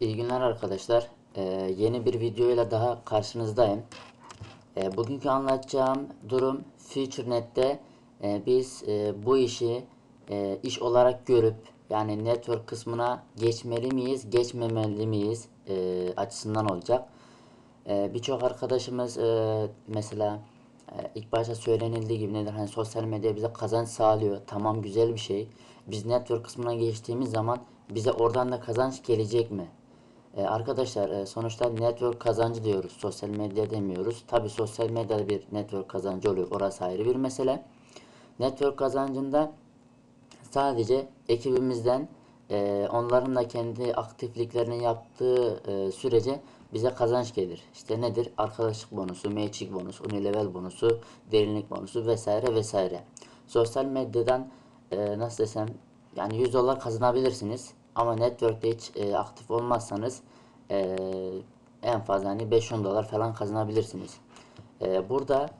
İyi günler arkadaşlar. Ee, yeni bir videoyla daha karşınızdayım. Ee, bugünkü anlatacağım durum FutureNet'te e, biz e, bu işi e, iş olarak görüp yani network kısmına geçmeli miyiz, geçmemeli miyiz e, açısından olacak. E, Birçok arkadaşımız e, mesela e, ilk başta söylenildiği gibi nedir hani sosyal medya bize kazanç sağlıyor. Tamam güzel bir şey. Biz network kısmına geçtiğimiz zaman bize oradan da kazanç gelecek mi? E, arkadaşlar e, sonuçta network kazancı diyoruz. Sosyal medya demiyoruz. Tabi sosyal medyada bir network kazancı oluyor. Orası ayrı bir mesele. Network kazancında sadece ekibimizden e, onların da kendi aktifliklerini yaptığı e, sürece bize kazanç gelir. İşte nedir? Arkadaşlık bonusu, matching bonusu, unilevel bonusu, derinlik bonusu vesaire vesaire. Sosyal medyadan e, nasıl desem yani 100 dolar kazanabilirsiniz. Ama network'te hiç e, aktif olmazsanız e, en fazla hani 5-10 dolar falan kazanabilirsiniz. E, burada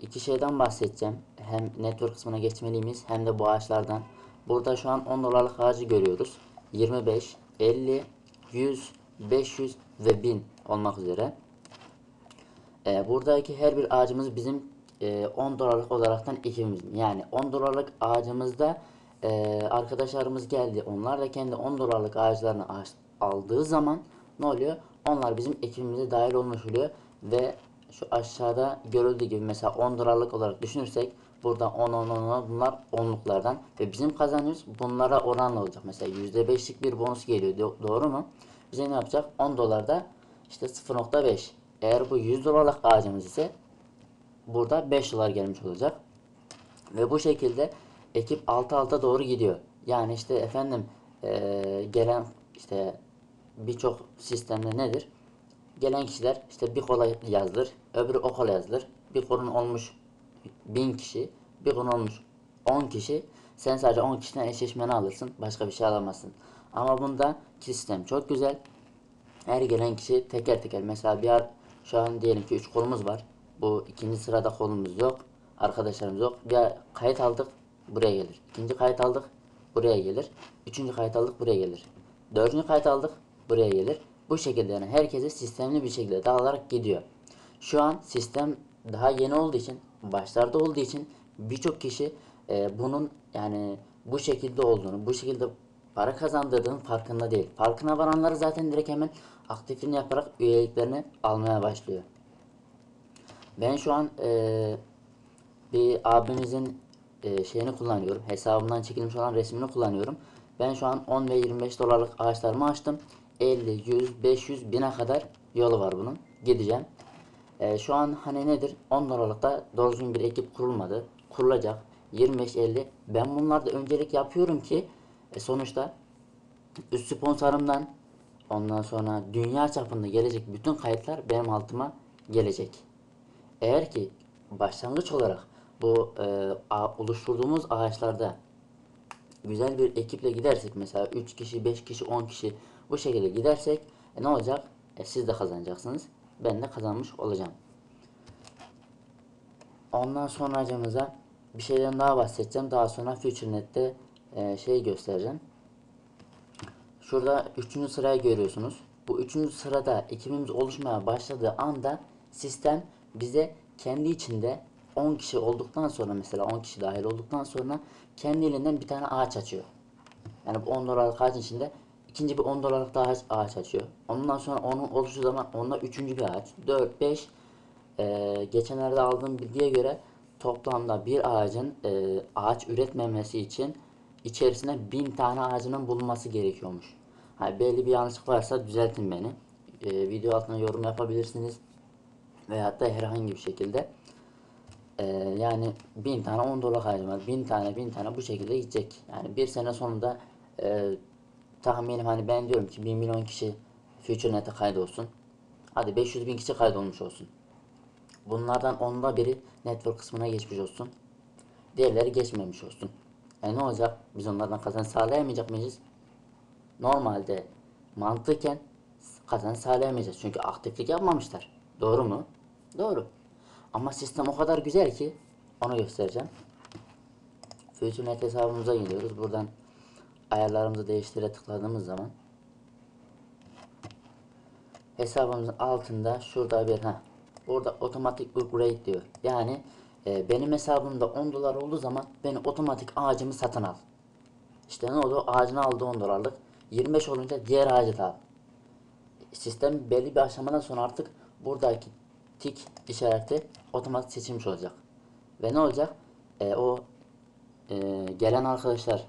iki şeyden bahsedeceğim. Hem network kısmına geçmeliyiz hem de bu ağaçlardan. Burada şu an 10 dolarlık ağacı görüyoruz. 25, 50, 100, 500 ve 1000 olmak üzere. E, buradaki her bir ağacımız bizim e, 10 dolarlık olaraktan ekibimiz. Yani 10 dolarlık ağacımızda e, arkadaşlarımız geldi. Onlar da kendi 10 dolarlık ağaçlarını ağaç- aldığı zaman ne oluyor? Onlar bizim ekibimize dahil olmuş oluyor ve şu aşağıda görüldüğü gibi mesela 10 dolarlık olarak düşünürsek burada 10 10 10 10 bunlar onluklardan ve bizim kazancımız bunlara oranla olacak. Mesela %5'lik bir bonus geliyor. Do- doğru mu? Bize ne yapacak? 10 dolarda işte 0.5. Eğer bu 100 dolarlık ağacımız ise burada 5 dolar gelmiş olacak. Ve bu şekilde ekip alta alta doğru gidiyor. Yani işte efendim eee, gelen işte birçok sistemde nedir? Gelen kişiler işte bir kola yazdır, öbürü o kola yazdır. Bir konun olmuş bin kişi, bir konu olmuş 10 kişi. Sen sadece 10 kişiden eşleşmeni alırsın, başka bir şey alamazsın. Ama bunda sistem çok güzel. Her gelen kişi teker teker mesela bir ar- şu an diyelim ki 3 kolumuz var. Bu ikinci sırada kolumuz yok. Arkadaşlarımız yok. Bir kayıt aldık buraya gelir. İkinci kayıt aldık buraya gelir. Üçüncü kayıt aldık buraya gelir. Dördüncü kayıt aldık buraya gelir. Bu şekilde yani herkese sistemli bir şekilde dağılarak gidiyor. Şu an sistem daha yeni olduğu için başlarda olduğu için birçok kişi e, bunun yani bu şekilde olduğunu, bu şekilde para kazandırdığının farkında değil. Farkına varanları zaten direkt hemen aktifliğini yaparak üyeliklerini almaya başlıyor. Ben şu an e, bir abimizin e, şeyini kullanıyorum. Hesabımdan çekilmiş olan resmini kullanıyorum. Ben şu an 10 ve 25 dolarlık ağaçlarımı açtım. 50, 100, 500, 1000'e kadar yolu var bunun. Gideceğim. E, şu an hani nedir? 10 dolarlıkta doğru düzgün bir ekip kurulmadı. Kurulacak. 25-50. Ben bunlarda öncelik yapıyorum ki e, sonuçta üst sponsorumdan ondan sonra dünya çapında gelecek bütün kayıtlar benim altıma gelecek. Eğer ki başlangıç olarak bu e, oluşturduğumuz ağaçlarda güzel bir ekiple gidersek mesela 3 kişi, 5 kişi, 10 kişi bu şekilde gidersek e, ne olacak? E, siz de kazanacaksınız. Ben de kazanmış olacağım. Ondan sonra acımıza bir şeyden daha bahsedeceğim. Daha sonra FutureNet'te e, şey göstereceğim. Şurada 3. sırayı görüyorsunuz. Bu 3. sırada ekibimiz oluşmaya başladığı anda sistem bize kendi içinde 10 kişi olduktan sonra mesela 10 kişi dahil olduktan sonra kendi elinden bir tane ağaç açıyor. Yani bu 10 dolarlık ağacın içinde ikinci bir 10 dolarlık daha ağaç, açıyor. Ondan sonra onun oluşu zaman onda üçüncü bir ağaç. 4, 5 ee, geçenlerde aldığım bilgiye göre toplamda bir ağacın e, ağaç üretmemesi için içerisinde bin tane ağacının bulunması gerekiyormuş. Ha, belli bir yanlışlık varsa düzeltin beni. Ee, video altına yorum yapabilirsiniz. Veyahut da herhangi bir şekilde. Ee, yani bin tane 10 dolar var. Bin tane bin tane bu şekilde gidecek. Yani bir sene sonunda e, tahminim hani ben diyorum ki 1 milyon kişi FutureNet'e kaydolsun. Hadi 500 bin kişi kaydolmuş olsun. Bunlardan onda biri network kısmına geçmiş olsun. Diğerleri geçmemiş olsun. E ne olacak? Biz onlardan kazanç sağlayamayacak mıyız? Normalde mantıken kazanç sağlayamayacağız. Çünkü aktiflik yapmamışlar. Doğru mu? Doğru. Ama sistem o kadar güzel ki onu göstereceğim. FutureNet hesabımıza geliyoruz. Buradan ayarlarımızı değiştire tıkladığımız zaman hesabımızın altında şurada bir ha burada otomatik upgrade diyor. Yani e, benim hesabımda 10 dolar olduğu zaman beni otomatik ağacımı satın al. İşte ne oldu? Ağacını aldı 10 dolarlık. 25 olunca diğer ağacı da al. Sistem belli bir aşamadan sonra artık buradaki tik işareti otomatik seçilmiş olacak. Ve ne olacak? E, o e, gelen arkadaşlar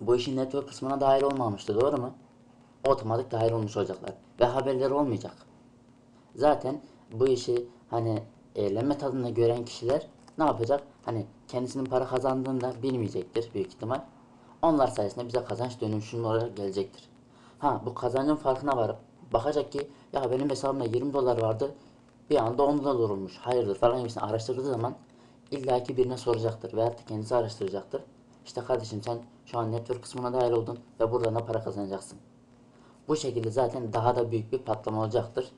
bu işin network kısmına dahil olmamıştı doğru mu? Otomatik dahil olmuş olacaklar. Ve haberleri olmayacak. Zaten bu işi hani eğlenme tadında gören kişiler ne yapacak? Hani kendisinin para kazandığını da bilmeyecektir büyük ihtimal. Onlar sayesinde bize kazanç dönüşümü olarak gelecektir. Ha bu kazancın farkına varıp bakacak ki ya benim hesabımda 20 dolar vardı bir anda 10 dolar olmuş hayırdır falan gibisini araştırdığı zaman illaki birine soracaktır veyahut da kendisi araştıracaktır. İşte kardeşim sen şu an network kısmına dahil oldun ve buradan da para kazanacaksın. Bu şekilde zaten daha da büyük bir patlama olacaktır.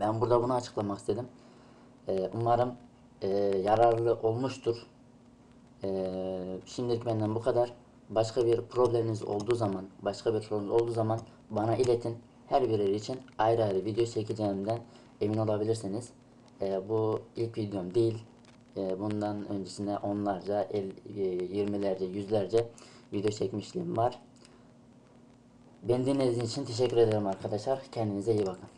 Ben burada bunu açıklamak istedim. Ee, umarım e, yararlı olmuştur. Ee, şimdilik benden bu kadar. Başka bir probleminiz olduğu zaman, başka bir sorunuz olduğu zaman bana iletin. Her biri için ayrı ayrı video çekeceğimden emin olabilirsiniz. Ee, bu ilk videom değil. Ee, bundan öncesinde onlarca, el, e, yirmilerce, yüzlerce video çekmişliğim var. Beni dinlediğiniz için teşekkür ederim arkadaşlar. Kendinize iyi bakın.